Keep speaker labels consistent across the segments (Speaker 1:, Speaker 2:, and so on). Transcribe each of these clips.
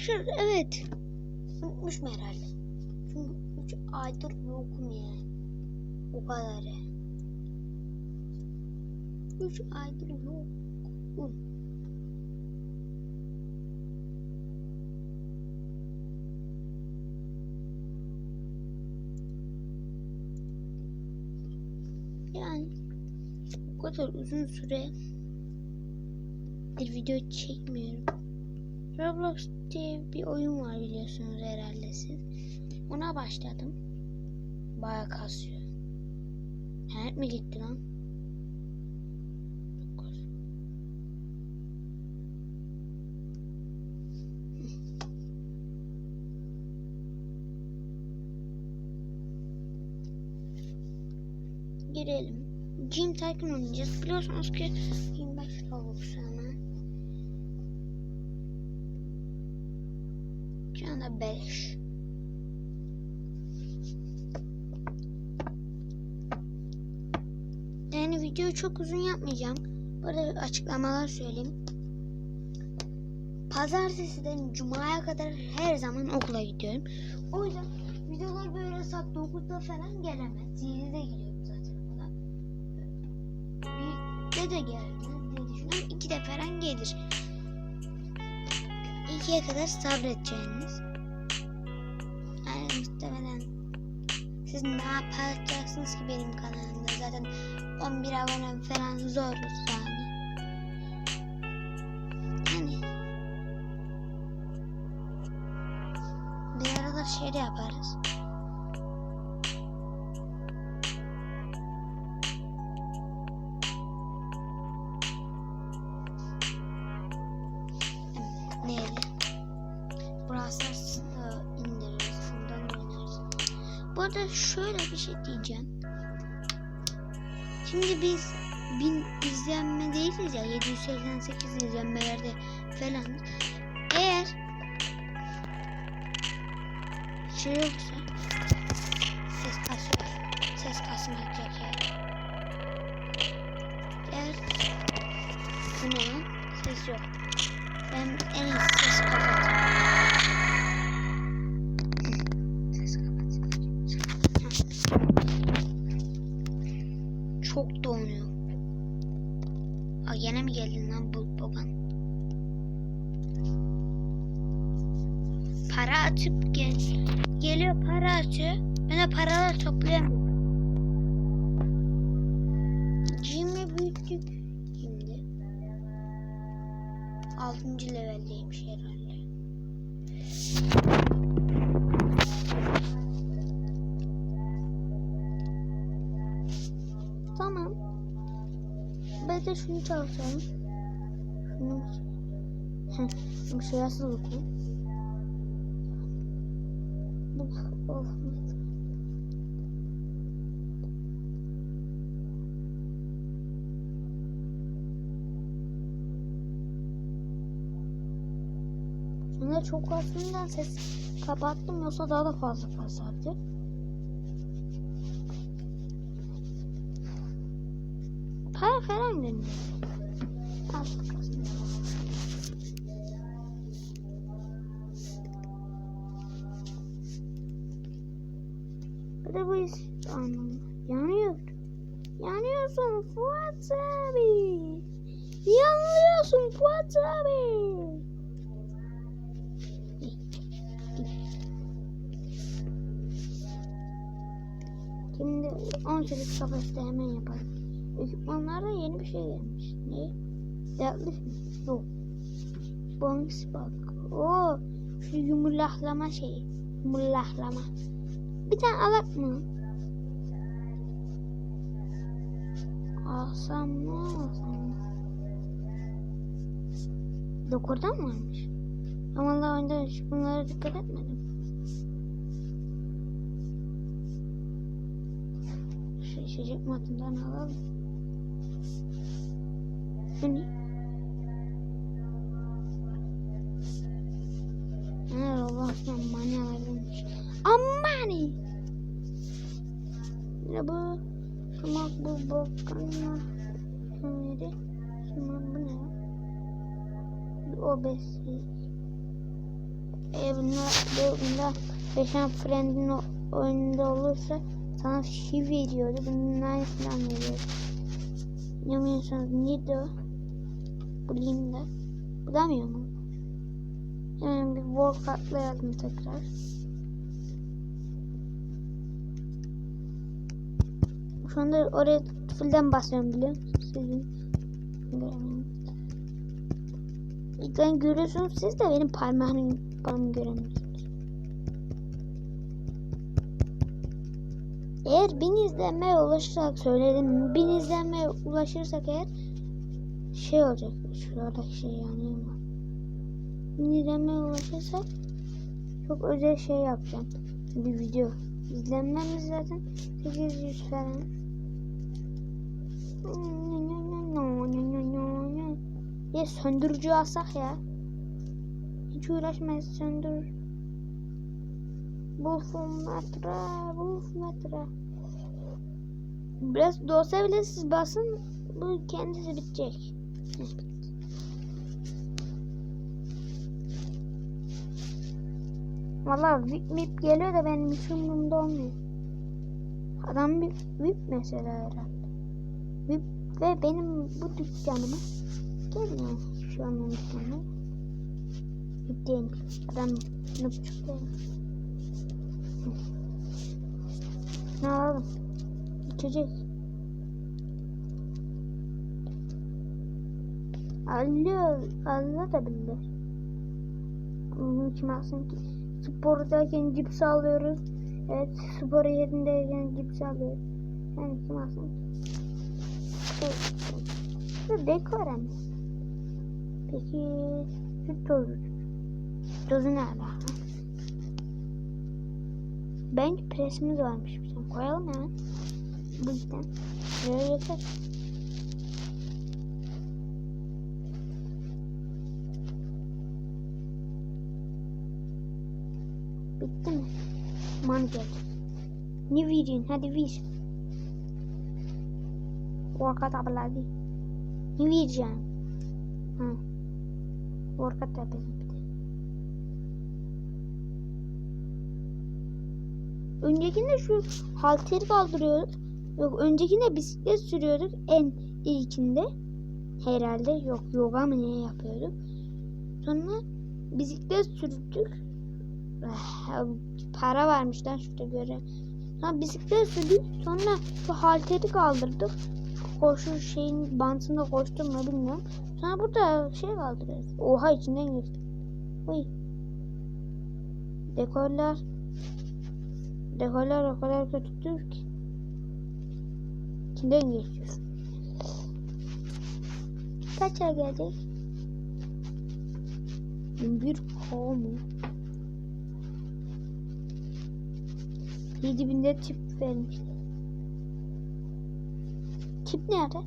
Speaker 1: Arkadaşlar evet. Unutmuşum herhalde. Çünkü 3 aydır yokum yani. O kadar ya. 3 aydır yokum. Yani bu kadar uzun süre bir video çekmiyorum. Roblox diye bir oyun var biliyorsunuz herhalde siz. Ona başladım. Baya kasıyor. İnternet mi gitti lan? Girelim. Gym Tycoon oynayacağız. Biliyorsunuz ki 25 Robux anda 5. Yani videoyu çok uzun yapmayacağım. Burada açıklamalar söyleyeyim. Pazartesiden Cuma'ya kadar her zaman okula gidiyorum. O yüzden videolar böyle saat 9'da falan gelemez. 7'de gidiyorum zaten okula. Bir de gelmez diye düşünüyorum. 2'de falan gelir. 2'ye kadar sabredeceğiniz. Siz ne yapacaksınız ki benim kanalımda zaten 11 abone falan zor yani. Yani bir arada şey de yaparız. Bu arada şöyle bir şey diyeceğim. Şimdi biz bin izlenme değiliz ya 788 izlenmelerde falan. Eğer şey yoksa ses kasıyor. Ses kasmayacak yani. Eğer ne? Ses yok. Ben Çok donuyor. Aa, yine mi geldin lan bu baban? Para atıp gel. Geliyor para atıyor. Ben de paralar toplayamıyorum. Jim'i büyüttük şimdi. 6. leveldeymiş herhalde. Ben de şunu çalışalım. Şunu Heh, bu şey nasıl bakayım? Of, of. Şimdi çok aslında ses kapattım yoksa daha da fazla kasardı. Falan kasın. Bir de bu is anlamı. Yanıyor. Yanıyorsun Fuat abi. Yanıyorsun Fuat abi. Şimdi 18 kapasite hemen yaparım. Ekipmanlarda yeni bir şey gelmiş. Ne? Mi? Yok. Bonus bak. Oo, şu yumurlaklama şeyi. Yumurlaklama. Bir tane alak mı? Alsam mı alsam mı? Dokurdan mı varmış? Ama daha önce hiç bunlara dikkat etmedim. Şu içecek matından alalım. Ha, Roblox'tan mani alabilirmiş. Amani! Ne bu? Sumak bu bakanlar. Neydi? Sumak bu ne? O besi. Eğer bunlar bunda Yaşam Friend'in o- oyununda olursa sana şif veriyordu. Bunun aynısından veriyordu. İnanmıyorsanız neydi o? Bulayım da. Bulamıyor mu? Hemen bir work atlayalım tekrar. Şu anda oraya fullden basıyorum biliyor musunuz? Sizin göremiyorum. Görüyorsunuz siz de benim parmağımı, parmağımı göremiyorsunuz. Eğer bin izlenmeye ulaşırsak söyledim. Bin izlenmeye ulaşırsak eğer şey olacak. Şuradaki şey yani. izlenmeye ulaşırsak çok özel şey yapacağım. Bir video. İzlenmemiz zaten 800 falan. Ya söndürücü alsak ya. Hiç uğraşmayız söndür. Bulfun metre, bulfun metre. Biraz da olsa bile siz basın bu kendisi bitecek. Valla VIP mip geliyor da benim hiç umurumda olmuyor. Adam bir VIP mesela herhalde. VIP ve benim bu dükkanıma gelmiyor şu an benim dükkanıma. VIP değilmiş. Adam ne buçuk. Ne alalım? İçecek. Alıyor, alıyor da bilir. Bunu kim alsın ki? Spordayken cips alıyoruz. Evet, spor yerindeyken cips alıyoruz. Yani kim alsın ki? Şu dekor hem. Peki, şu tozu. Tozu nerede? ha? Bence presimiz varmış. Koyalım hemen. Bu yüzden. Böyle yeter. Geldi. Ne veriyorsun? Hadi ver. Orkat abladı. Ne vereceğim? Ha. Bir de. Öncekinde şu halteri kaldırıyorduk. Yok öncekinde bisiklet sürüyorduk en ilkinde. Herhalde yok yoga mı ne yapıyorduk. Sonra bisiklet sürdük. Eh, Para varmış lan şurada göre. Sonra bisiklet sürdük. Sonra şu halteri kaldırdık. Koşu şeyin bantında koştum mu bilmiyorum. Sonra burada şey kaldırıyoruz. Oha içinden geçtim. Uy. Dekorlar. Dekorlar o kadar kötüdür ki. İçinden geçiyor. Kaça gelecek? Bir ko mu? 7000'de tip vermişler. Tip nerede?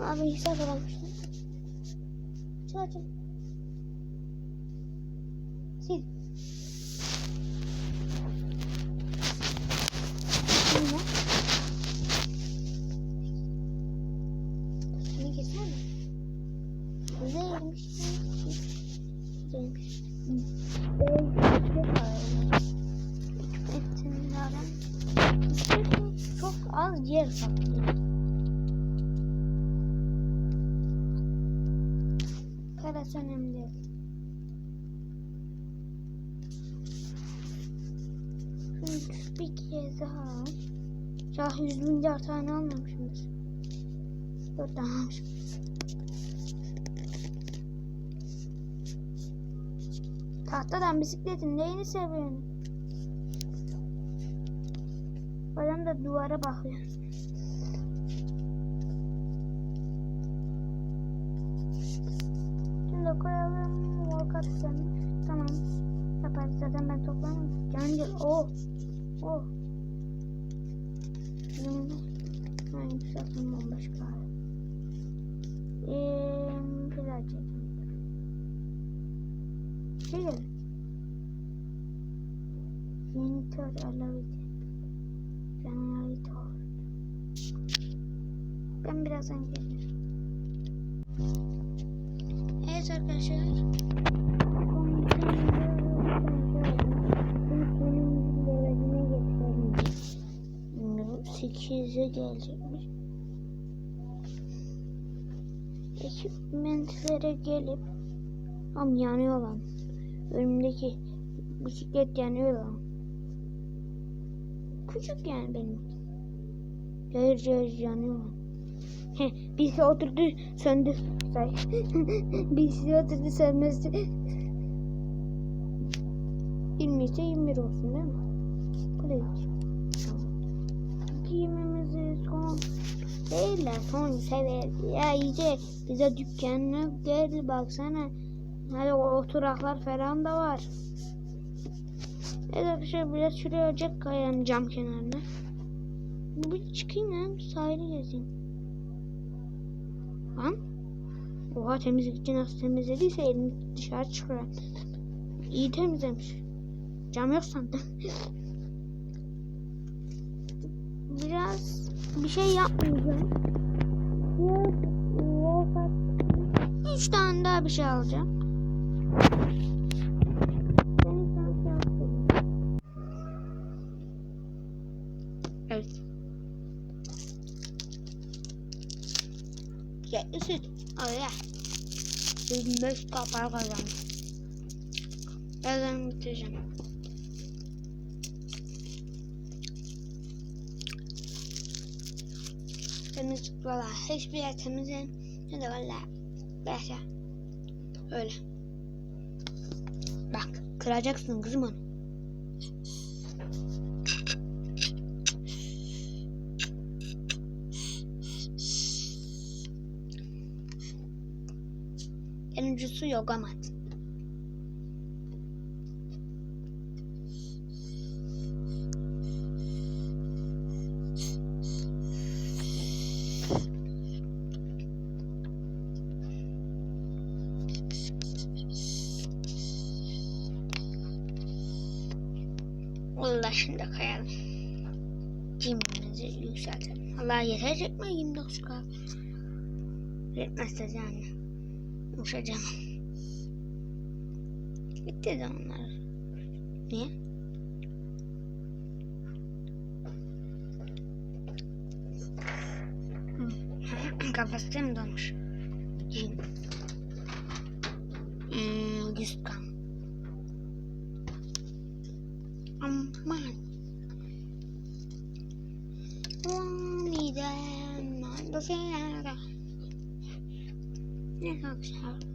Speaker 1: Abi hesap alamıştım. Çağıracağım. Bir kez daha. Şah yüz milyar tane almamışımdır. Dört tane almışım. Tahtadan bisikletin neyini seviyorsun? Adam da duvara bakıyor. Şimdi koyalım. Volkat. Tamam. Yaparız zaten ben toplamam. Cancı. Oh. Oh. Janitor alaviti. Janitor. Ben birazdan gelirim. Evet arkadaşlar. Sekize gelecekmiş. Ekipmentlere gelip Am yanıyor lan. Önümdeki bisiklet yanıyor lan. Küçük yani benim. Cayır cayır yanıyor birisi oturdu söndü. Birisi oturdu sönmesi. 20 ise 21 olsun değil mi? Tamam. Giyimimizi son değil de son seviye. Ya iyice bize dükkanına gel baksana. Hadi o oturaklar falan da var. Evet arkadaşlar biraz şuraya ocak kayan cam kenarına. Bir çıkayım lan sahili gezeyim. Lan. Oha temizlikçi nasıl temizlediyse elini dışarı çıkıyor. İyi temizlemiş. Cam yok sandım. Biraz bir şey yapmayacağım. Üç tane daha bir şey alacağım. Yetli süt. Öyle. 25 kapar kazandım. Birazdan bitireceğim. Temizlik valla hiçbir yer temizlen ne de valla Böyle. Öyle. Bak kıracaksın kızım onu. En ucusu yoga mat. Onu da şimdi koyalım. Cimrimizi yükseltelim. Allah yetecek mi 29 kahve? Yetmezse yani. Uçacağım. Bitti de onlar. Niye? Mi dolmuş? Cin. Hmm, 100 kan. Ne